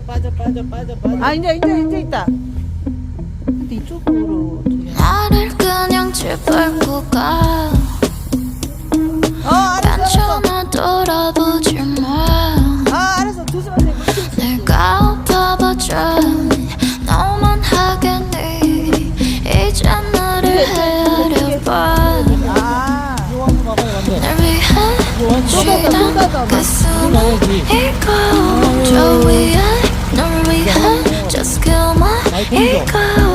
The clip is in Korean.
빠져 빠져 빠져 빠져. 아 이제 이제 이제 있다. 근데 이쪽으로 나를 그냥 집 밟고 가 어 알았어. 돌아보지 마. 어, 내가 아파봤자. 너만 하겠니? 이제 나를 헤아려봐. 날 위해 쏟아져, 쏟아져. 쏟아져. 还不